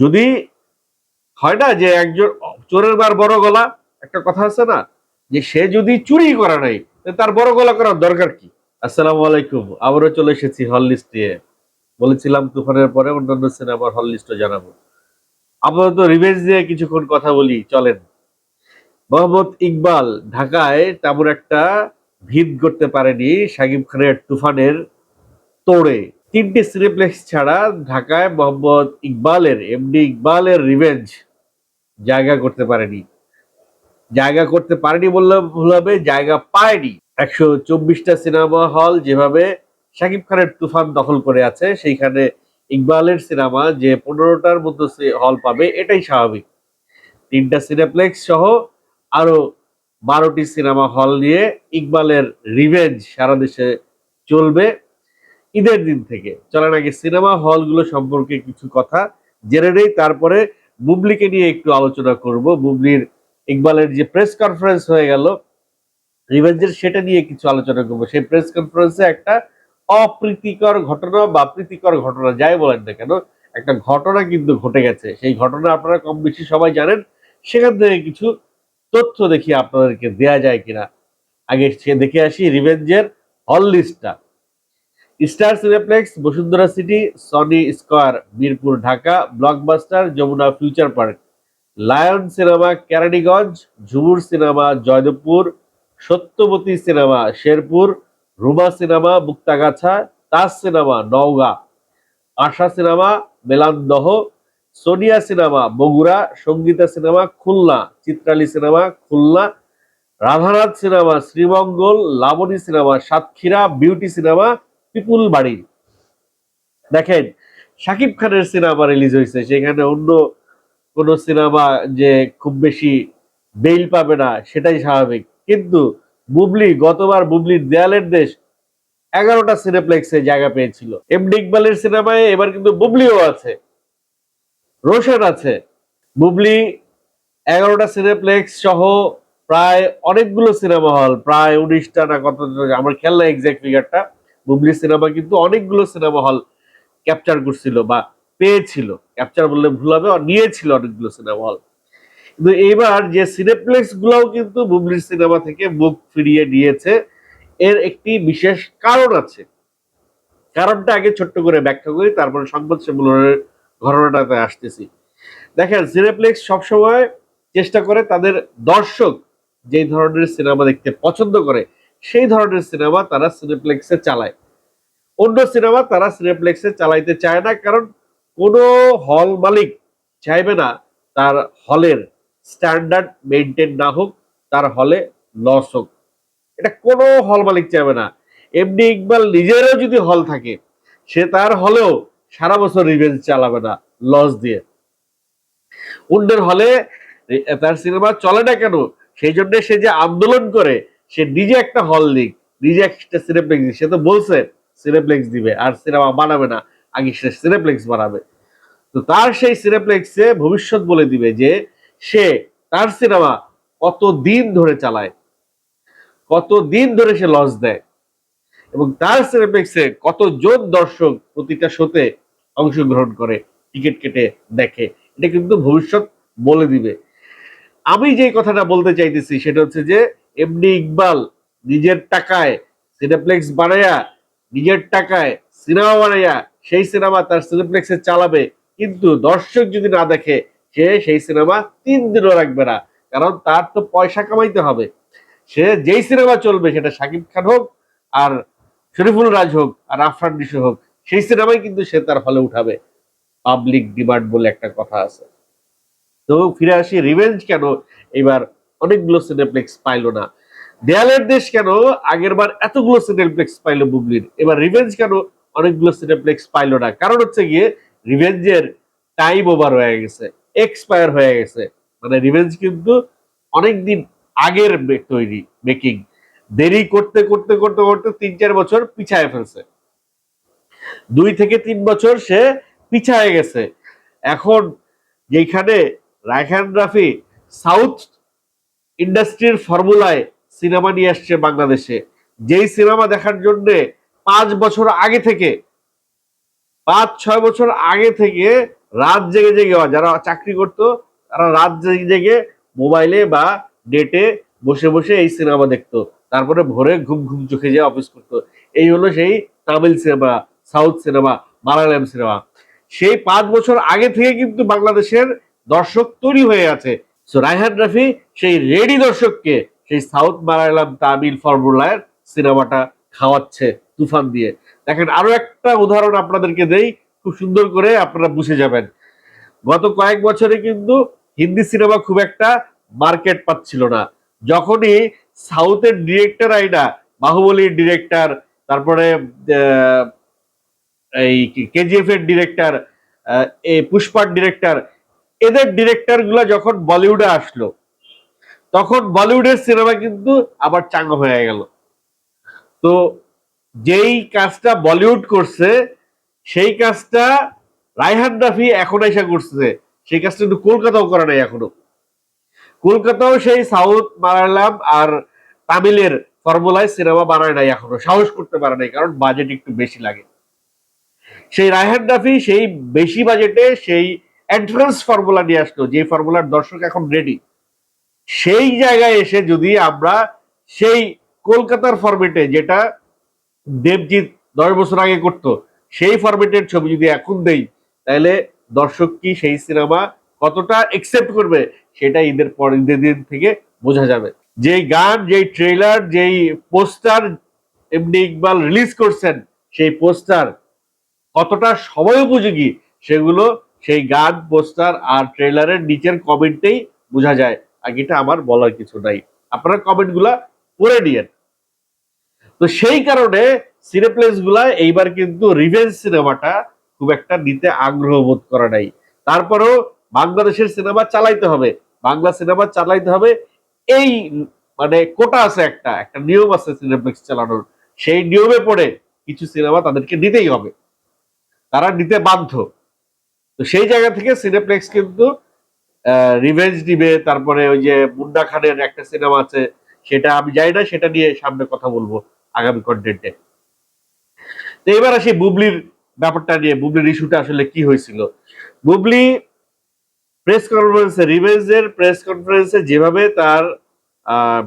যদি হয় না যে একজন, চোরের বার বড় গলা, একটা কথা আছে না? যে সে যদি চুরি করে নাই তার বড় গলা করার দরকার কি? আসসালামু আলাইকুম, আবারও চলে এসেছি হল লিস্ট। নিয়ে বলেছিলাম তুফানের পরে অন্যান্য সিনেমার হল লিস্টও জানাব। আপাতত রিভেঞ্জ দিয়ে কিছুক্ষণ কথা বলি, চলেন। মোহাম্মদ ইকবাল ঢাকায় তেমন একটা ভিত করতে পারেনি শাকিব খানের তুফানের তোড়ে। তিনটি সিনেপ্লেক্স ছাড়া ঢাকায় মোহাম্মদ ইকবালের, এমডি ইকবালের রিভেঞ্জ জায়গা করতে পারেনি। জায়গা করতে পারেনি বললে ভুল হবে, জায়গা পায়নি। একশো চব্বিশটা সিনেমা হল যেভাবে শাকিব খানের তুফান দখল করে আছে, সেইখানে ইকবালের সিনেমা যে পনেরোটার মতো হল পাবে, এটাই স্বাভাবিক। তিনটা সিনেপ্লেক্স সহ আরও বারোটি সিনেমা হল নিয়ে ইকবালের রিভেঞ্জ সারা দেশে চলবে। ঈদের দিন থেকে। চলেন আগে সিনেমা হলগুলো সম্পর্কে কিছু কথা জেনে নেই, তারপরে বুবলিকে নিয়ে একটু আলোচনা করব। বুবলির ইকবালের যে প্রেস কনফারেন্স হয়ে গেল রিভেঞ্জের সেটা নিয়ে কিছু আলোচনা করব। সেই প্রেস কনফারেন্সে একটা অপ্রীতিকর ঘটনা বা প্রীতিকর ঘটনা, যাই বলেন না কেন, একটা ঘটনা কিন্তু ঘটে গেছে। সেই ঘটনা আপনারা কম বেশি সবাই জানেন। সেখান থেকে কিছু তথ্য দেখি আপনাদেরকে দেয়া যায় কিনা। আগে সে দেখে আসি রিভেঞ্জের হল লিস্টটা star cineplex, Bashundhara city, Sony square, Mirpur Dhaka, blockbuster, Jamuna future park, lion cinema, Keraniganj, Jhumur cinema, Joydebpur, Satyabati cinema, Sherpur, Ruma cinema, Muktagacha Taj cinema, Naogaon, Asha cinema, Melandaha, Sonia cinema, Bogura, Sangeeta cinema, Khulna, Chitrali cinema, Khulna, Radhanath cinema, Sreemangal, Laboni cinema, Satkhira, beauty cinema পিপুল বাড়ি। দেখেন, শাকিব খানের cinema release হয়েছে, সেখানে অন্য কোন cinema যে খুব বেশি বেইল পাবে না, সেটাই স্বাভাবিক। কিন্তু বুবলি, গতবার বুবলির দেয়ালের দেশ, এগারোটা সিনেপ্লেক্সে জায়গা পেয়েছিল। এমডি ইকবালের সিনেমায় এবার কিন্তু বুবলিও আছে। রোশন আছে। বুবলি, এগারোটা সিনেপ্লেক্স সহ প্রায় অনেকগুলো সিনেমা হল, প্রায় উনিশটা না কত, আমার খেয়াল না এক্সাক্ট ফিগারটা বুবলি সিনেমা কিন্তু অনেকগুলো সিনেমা হল ক্যাপচার করছিল বা পেয়েছিল। ক্যাপচার বললে ভুল হবে নিয়েছিল অনেকগুলো সিনেমা হল। কিন্তু এইবার যে সিনেপ্লেক্স গুলাও কিন্তু বুবলির সিনেমা থেকে মুখ ফিরিয়ে নিয়েছে, এর একটি বিশেষ কারণ আছে। কারণটা আগে ছোট্ট করে ব্যাখ্যা করি, তারপরে সংবাদ সম্মেলনের ঘটনাটাতে আসতেছি। দেখেন সিনেপ্লেক্স সবসময় চেষ্টা করে তাদের দর্শক যেই ধরনের সিনেমা দেখতে পছন্দ করে সেই ধরনের সিনেমা তারা সিনেপ্লেক্সে চালায়। অন্য সিনেমা তারা সিনেপ্লেক্সে চালাইতে চায় না, কারণ কোনো হল মালিক চাইবে না তার হলের স্ট্যান্ডার্ড মেনটেন না হোক, তার হলে লস হোক। এটা কোনো হল মালিক চাইবে না। এমনি ইকবাল নিজেরও যদি হল থাকে, সে তার হলেও সারা বছর রিভেঞ্জ চালাবে না লস দিয়ে। অন্যের হলে তার সিনেমা চলে না কেন? সেই জন্য সে যে আন্দোলন করে সে নিজে একটা হল লিক নিজে একটা সিনেপ্লেক্স সে তো বলছে সিনেপ্লেক্স দিবে, আর সিনেমা বানাবে না, আগে সে সিনেপ্লেক্স বানাবে। তো তার সেই সিনেপ্লেক্সে ভবিষ্যৎ বলে দিবে যে, সে তার সিনেমা কত দিন ধরে চালায় কত দিন ধরে সে লস দেয়, এবং তার সিনেপ্লেক্সে কতজন দর্শক প্রতিটা শোতে অংশগ্রহণ করে, টিকিট কেটে দেখে। এটা কিন্তু ভবিষ্যৎ বলে দিবে। আমি যে কথাটা বলতে চাইতেছি, সেটা হচ্ছে যে এমনি ইকবাল নিজের টাকায় সিনেপ্লেক্স বানাইয়া নিজের টাকায় সিনেমা বানাইয়া সেই সিনেমা তার সিনেপ্লেক্সে চালাবে। কিন্তু দর্শক যদি না দেখে, সে সেই সিনেমা তিন দিনও রাখবে না। কারণ তার তো পয়সা কামাইতে হবে। সে যেই সিনেমা চলবে, সেটা শাকিব খান হোক আর শরীফুল রাজ হোক আর আফরান নিশো হোক, সেই সিনেমাই কিন্তু সে তার হলে উঠাবে। পাবলিক ডিমান্ড বলে একটা কথা আছে। তো ফিরে আসি রিভেঞ্জ কেন? এবার অনেকগুলো সিনেপ্লেক্স পাইলো না। দেয়ালের দেশ কেন? আগের বার এতগুলো সিনেপ্লেক্স পাইলো বুবলির এবার রিভেঞ্জ কেন অনেকগুলো সিনেপ্লেক্স পাইলো না? কারণ হচ্ছে গিয়ে রিভেঞ্জের টাইম ওভার হয়ে গেছে এক্সপায়ার হয়ে গেছে। মানে রিভেঞ্জ কিন্তু অনেকদিন আগের তৈরি মেকিং দেরি করতে করতে করতে করতে তিন, চার বছর পিছায় ফেলছে। দুই থেকে তিন বছর সে পিছায় গেছে। এখন যেখানে রায়খান রাফি সাউথ ইন্ডাস্ট্রির ফর্মুলায় সিনেমা নিয়ে আসছে বাংলাদেশে। যেই সিনেমা দেখার জন্য পাঁচ বছর আগে থেকে, পাঁচ, ছয় বছর আগে থেকে রাত জেগে জেগে যারা চাকরি করতো, তারা রাত জেগে জেগে মোবাইলে বা ডেটে বসে বসে এই সিনেমা দেখতো। তারপরে ভোরে ঘুম ঘুম চোখে যেয়ে অফিস করতো। এই হলো সেই Tamil cinema, south cinema, Malayalam cinema. সেই পাঁচ বছর আগে থেকে কিন্তু বাংলাদেশের দর্শক তৈরি হয়ে আছে। সো রায়হান রাফি সেই রেডি দর্শককে, সেই সাউথ মালায়ালাম তামিল ফর্মুলার সিনেমাটা খাওয়াচ্ছে তুফান দিয়ে। দেখেন, আরও একটা উদাহরণ আপনাদেরকে দেই, খুব সুন্দর করে আপনারা বুঝে যাবেন। গত কয়েক বছরে কিন্তু হিন্দি সিনেমা খুব একটা মার্কেট পাচ্ছিল না। যখনই সাউথের ডিরেক্টর আইনা বাহুবলীর ডিরেক্টর, তারপরে এই কেজিএফ এর ডিরেক্টর পুষ্পার ডিরেক্টর এদের ডিরেক্টরগুলা যখন বলিউডে আসলো, তখন বলিউডের সিনেমা কিন্তু আবার চাঙ্গা হয়ে গেল। তো যেই কাজটা বলিউড করছে, সেই কাজটা রায়হান রাফি এখন এসে করছে। সেই কাজটা কিন্তু কলকাতাও করে নাই এখনও। কলকাতাও সেই সাউথ মালায়ালাম আর তামিলের ফর্মুলায় সিনেমা বানায় নাই এখনও। সাহস করতে পারে নাই, কারণ বাজেট একটু বেশি লাগে। সেই রায়হান রাফি সেই বেশি বাজেটে সেই অ্যাডভান্স ফর্মুলা নিয়ে আসলো, যে ফর্মুলার দর্শক এখন রেডি সেই জায়গায় এসে যদি আমরা সেই কলকাতার ফরম্যাটে যেটা দেবজিৎ দশ বছর আগে করতো, সেই ফরম্যাটের ছবি যদি এখন দেই, তাহলে দর্শক কি সেই সিনেমা কতটা একসেপ্ট করবে, সেটা ঈদের পর ঈদের দিন থেকে বোঝা যাবে। যেই গান, যেই ট্রেলার যেই পোস্টার এমনি ইকবাল রিলিজ করছেন, সেই পোস্টার কতটা সময় উপযোগী সেগুলো সেই গান, পোস্টার আর ট্রেলারের নিচের কমেন্টেই বোঝা যায়। আর এটা আমার বলার কিছু নাই। আপনারা কমেন্টগুলা পড়ে নিয়েন। তো সেই কারণে সিনেপ্লেসগুলা এইবার কিন্তু রিভেঞ্জ সিনেমাটা খুব একটা নিতে আগ্রহ বোধ করা নাই। তারপরেও বাংলাদেশের সিনেমা চালাইতে হবে। বাংলা সিনেমা চালাইতে হবে। এই মানে কোটা আছে একটা একটা নিয়ম আছে সিনেপ্লেক্স চালানোর। সেই নিয়মে পড়ে কিছু সিনেমা তাদেরকে নিতেই হবে। তারা নিতে বাধ্য। তো সেই জায়গা থেকে সিনেপ্লেক্স কিন্তু রিভেঞ্জ দিবে, তারপরে ওই যে মুন্ডা খানের একটা সিনেমা আছে, সেটা আমি জানি না, সেটা নিয়ে সামনে কথা বলব আগামী কন্টেন্টে তো এবার আসি বুবলির ব্যাপারটা নিয়ে, বুবলির ইস্যুটা আসলে কি হয়েছিল? বুবলি প্রেস কনফারেন্সে রিভেঞ্জের প্রেস কনফারেন্সে যেভাবে তার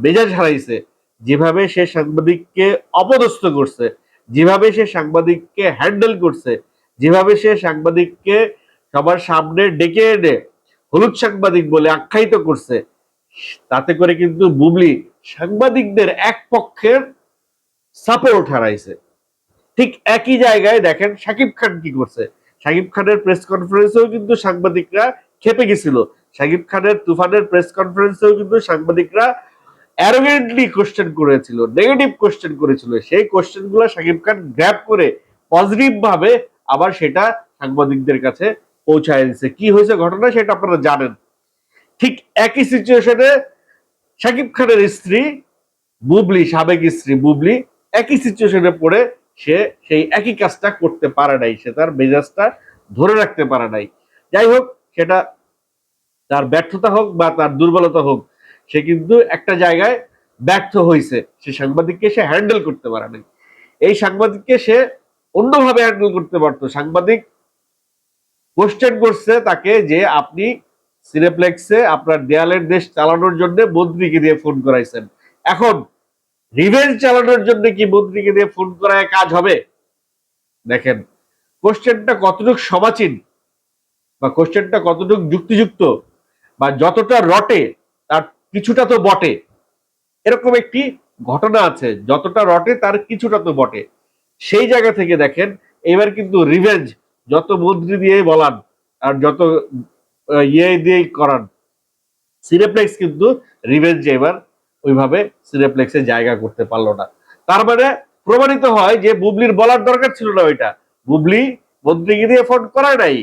মেজাজ হারাইছে, যেভাবে সে সাংবাদিককে অপদস্থ করছে, যেভাবে সে সাংবাদিককে হ্যান্ডেল করছে, যেভাবে সে সাংবাদিককে সবার সামনে ডেকে এনে হলুদ সাংবাদিক বলে আখ্যায়িত করছে। তাতে করে কিন্তু বুবলি সাংবাদিকদের এক পক্ষের সাপোর্ট হারাইছে ঠিক একই জায়গায় দেখেন সাকিব খান কি করছে। সাকিব খানের প্রেস কনফারেন্সেও কিন্তু সাংবাদিকরা খেপে গেছিল। সাকিব খানের তুফানের প্রেস কনফারেন্সেও কিন্তু সাংবাদিকরা অ্যারোগেন্টলি কোশ্চেন করেছিল নেগেটিভ কোশ্চেন করেছিল। সেই কোশ্চেনগুলো সাকিব খান গ্র্যাপ করে পজিটিভ ভাবে আবার সেটা সাংবাদিকদের কাছে পৌঁছায় দিচ্ছে কি হয়েছে ঘটনা সেটা আপনারা জানেন। ঠিক একই সিচুয়েশনে সাকিব খানের স্ত্রী, বুবলি, সাবেক স্ত্রী বুবলি, একই সিচুয়েশনে পড়ে সে সেই একই কাজটা করতে পারে নাই। সে তার মেজাজটা ধরে রাখতে পারে নাই। যাই হোক, সেটা তার ব্যর্থতা হোক বা তার দুর্বলতা হোক, সে কিন্তু একটা জায়গায় ব্যর্থ হয়েছে। সে সাংবাদিককে সে হ্যান্ডেল করতে পারে নাই। এই সাংবাদিককে সে অন্যভাবে হ্যান্ডেল করতে পারতো। সাংবাদিক কোশ্চেন করছে তাকে যে আপনি সিনেপ্লেক্সে আপনার দেয়ালের দেশ চালানোর জন্য মন্ত্রীকে দিয়ে ফোন করাইছেন। এখন রিভেঞ্জ চালানোর জন্য কি মন্ত্রীকে দিয়ে ফোন করায় কাজ হবে? দেখেন কোশ্চেনটা কতটুক সমাচীন বা কোশ্চেনটা কতটুকু যুক্তিযুক্ত বা যতটা রটে, তার কিছুটা তো বটে। এরকম একটি ঘটনা আছে, যতটা রটে, তার কিছুটা তো বটে। সেই জায়গা থেকে দেখেন, এবার কিন্তু রিভেঞ্জ যত মন্ত্রী দিয়ে বলান আর যত ইয়ে দিয়ে করান সিনেপ্লেক্স কিন্তু রিভেঞ্জ এবার ওইভাবে সিনেপ্লেক্সে জায়গা করতে পারল না। তার মানে প্রমাণিত হয় যে বুবলির বলার দরকার ছিল না ওইটা। বুবলি মন্ত্রীকে দিয়ে ফোন করায় নাই।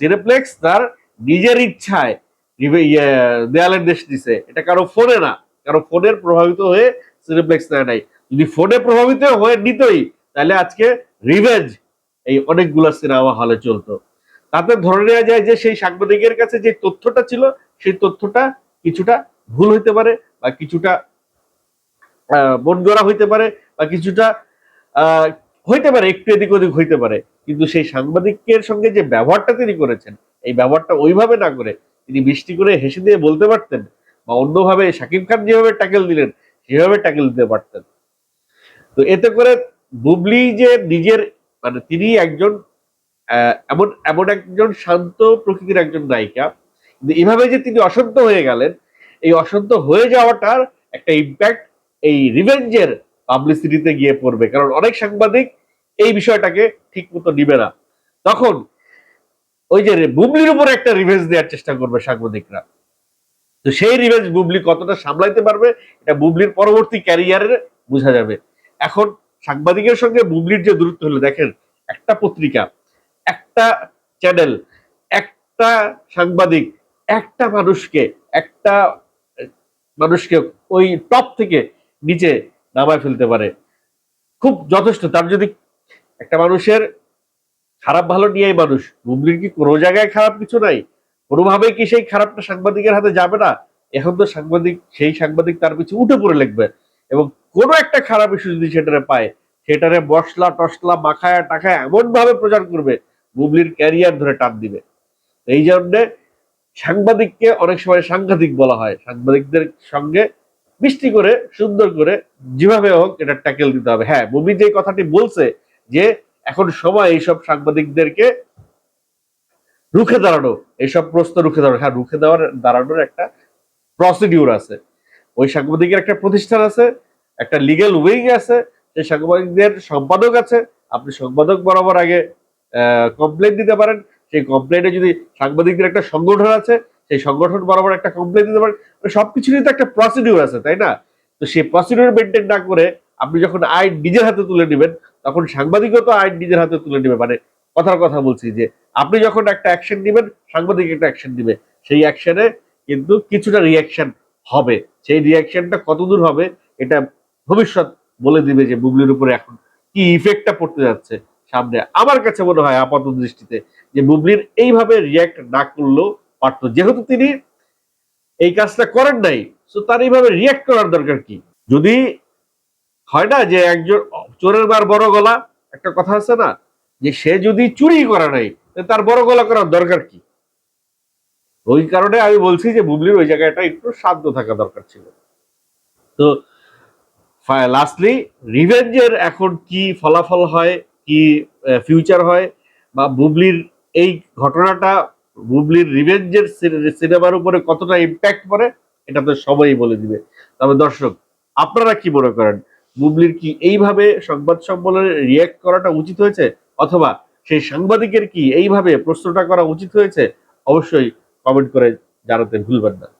সিনেপ্লেক্স তার নিজের ইচ্ছায় ইয়ে, দেয়ালের দেশ দিছে। এটা কারও ফোনে না। কারও ফোনের প্রভাবিত হয়ে সিনেপ্লেক্স নেয় নাই। যদি ফোনে প্রভাবিত হয়ে নিতই তাহলে আজকে রিভেঞ্জ এই অনেকগুলো সিনেমা হলে চলতো। তাতে ধরে নেওয়া যায় যে সেই সাংবাদিকের কাছে যে তথ্যটা ছিল, সেই তথ্যটা কিছুটা ভুল হইতে পারে বা কিছুটা মন গড়া হইতে পারে বা কিছুটা হইতে পারে, একটু এদিক ওদিক হইতে পারে। কিন্তু সেই সাংবাদিকের সঙ্গে যে ব্যবহারটা তিনি করেছেন, এই ব্যবহারটা ওইভাবে না করে তিনি মিষ্টি করে হেসে দিয়ে বলতে পারতেন বা অন্যভাবে শাকিব খান যেভাবে ট্যাকেল দিলেন, সেভাবে ট্যাকেল দিতে পারতেন। তো এতে করে বুবলি যে নিজের মানে তিনি একজন এমন এমন একজন শান্ত প্রকৃতির একজন নায়িকা। কিন্তু এভাবে যে তিনি অশান্ত হয়ে গেলেন, এই অশান্ত হয়ে যাওয়াটার একটা ইম্প্যাক্ট এই রিভেঞ্জের পাবলিসিটিতে গিয়ে পড়বে। কারণ অনেক সাংবাদিক এই বিষয়টাকে ঠিক মতো নিবে না। তখন ওই যে বুবলির উপরে একটা রিভেঞ্জ দেওয়ার চেষ্টা করবে সাংবাদিকরা। তো সেই রিভেঞ্জ বুবলি কতটা সামলাইতে পারবে, এটা বুবলির পরবর্তী ক্যারিয়ারে বোঝা যাবে। এখন সাংবাদিকের সঙ্গে বুবলির যে দূরত্ব হলো, দেখেন, একটা পত্রিকা, একটা চ্যানেল একটা সাংবাদিক, একটা মানুষকে একটা মানুষকে ওই টপ থেকে নিচে নামায় ফেলতে পারে। খুব যথেষ্ট। তার যদি একটা মানুষের খারাপ ভালো নিয়েই মানুষ, বুবলির কি কোনো জায়গায় খারাপ কিছু নাই? কোনোভাবেই কি সেই খারাপটা সাংবাদিকের হাতে যাবে না? এখন তো সাংবাদিক, সেই সাংবাদিক তার পিছু উঠে পড়ে লিখবে। এবং কোনো একটা খারাপ ইস্যু যদি সেটারে পায়, সেটারে মশলা টসলা মাখায়া টাকায় এমন ভাবে প্রচার করবে, বুবলির ক্যারিয়ার ধরে টান দিবে। এই জন্যে সাংবাদিককে অনেক সময় সাংঘাতিক বলা হয়। সাংবাদিকদের সঙ্গে মিষ্টি করে, সুন্দর করে, যেভাবে হোক এটা ট্যাকেল দিতে হবে। হ্যাঁ বুবলি যে কথাটি বলছে যে এখন সময় এইসব সাংবাদিকদেরকে রুখে দাঁড়ানো, এইসব প্রশ্ন রুখে দাঁড়ানো। হ্যাঁ রুখে দেওয়ার দাঁড়ানোর একটা প্রসিডিউর আছে। ওই সাংবাদিকের একটা প্রতিষ্ঠান আছে। একটা লিগেল উইং আছে, সেই সাংবাদিকদের সম্পাদক আছে, আপনি সম্পাদক বরাবর আগে কমপ্লেন দিতে পারেন। সেই কমপ্লেনে যদি সাংবাদিকদের একটা সংগঠন আছে, সেই সংগঠন বরাবর একটা কমপ্লেন দিতে পারেন। মানে সবকিছুরই তো একটা প্রসিডিউর আছে, তাই না? তো সেই প্রসিডিউর মেনটেন না করে আপনি যখন আইন নিজের হাতে তুলে নেবেন, তখন সাংবাদিকও তো আইন নিজের হাতে তুলে নেবে। মানে কথার কথা বলছি যে, আপনি যখন একটা অ্যাকশন নেবেন, সাংবাদিক একটা অ্যাকশন দিবে সেই অ্যাকশনে কিন্তু কিছুটা রিয়াকশন হবে। সেই রিয়াকশনটা কতদূর হবে, এটা ভবিষ্যৎ বলে দিবে যে বুবলির উপরে এখন কি ইফেক্টটা পড়তে যাচ্ছে সামনে। আমার কাছে মনে হয় আপাত দৃষ্টিতে যে বুবলির এইভাবে রিয়াক্ট না করলেও পারতো। যেহেতু তিনি এই কাজটা করেন নাই তো তার এইভাবে রিয়াক্ট করার দরকার কি? যদি হয় না যে একজন চোরের বার বড় গলা, একটা কথা আছে না, যে সে যদি চুরি করে নাই তার বড় গলা করার দরকার কি? ওই কারণে আমি বলছি যে বুবলির ওই জায়গাটা একটু শান্ত থাকা দরকার ছিল। তো লাস্টলি রিভেঞ্জের এখন কি ফলাফল হয়, কি ফিউচার হয়? বা বুবলির এই ঘটনাটা, বুবলির রিভেঞ্জের সিনেমার উপরে কতটা ইম্প্যাক্ট পড়ে, এটা তো সবাই বলে দিবে। তবে দর্শক, আপনারা কি মনে করেন, বুবলির কি এইভাবে সংবাদ সম্মেলনে রিয়াক্ট করাটা উচিত হয়েছে? অথবা সেই সাংবাদিকের কি এইভাবে প্রশ্নটা করা উচিত হয়েছে? অবশ্যই কমেন্ট করে জানাতে ভুলবেন না।